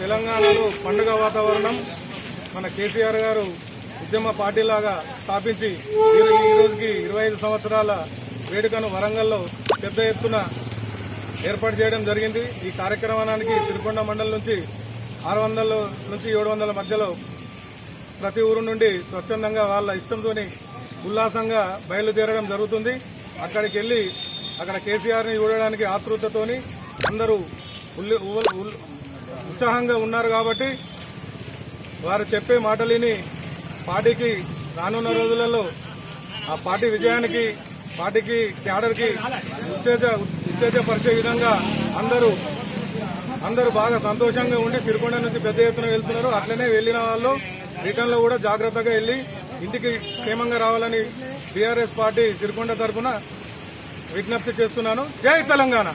తెలంగాణలో పండుగ వాతావరణం మన కేసీఆర్ గారు ఉద్యమ పార్టీలాగా స్థాపించి ఈ ఈ రోజుకి ఇరవై ఐదు సంవత్సరాల వేడుకను వరంగల్లో పెద్ద ఎత్తున ఏర్పాటు చేయడం జరిగింది. ఈ కార్యక్రమానికి సిరికొండ మండలం నుంచి ఆరు వందల నుంచి ఏడు వందల మధ్యలో ప్రతి ఊరు నుండి స్వచ్ఛందంగా వాళ్ళ ఇష్టంతోని ఉల్లాసంగా బయలుదేరడం జరుగుతుంది. అక్కడికి వెళ్ళి అక్కడ కేసీఆర్ని చూడడానికి ఆతృతతోని అందరూ ఉత్సాహంగా ఉన్నారు కాబట్టి వారు చెప్పే మాటలిని పార్టీకి రానున్న రోజులలో ఆ పార్టీ విజయానికి పార్టీకి క్యాడర్కి ఉత్తేజ ఉత్తేజపరిచే విధంగా అందరూ అందరూ బాగా సంతోషంగా ఉండి సిరికొండ నుంచి పెద్ద ఎత్తున వెళ్తున్నారు. అట్లనే వెళ్ళిన వాళ్ళు రిటర్న్లో కూడా జాగ్రత్తగా వెళ్ళి ఇంటికి క్షేమంగా రావాలని బీఆర్ఎస్ పార్టీ సిరికొండ తరఫున విజ్ఞప్తి చేస్తున్నాను. జై తెలంగాణ!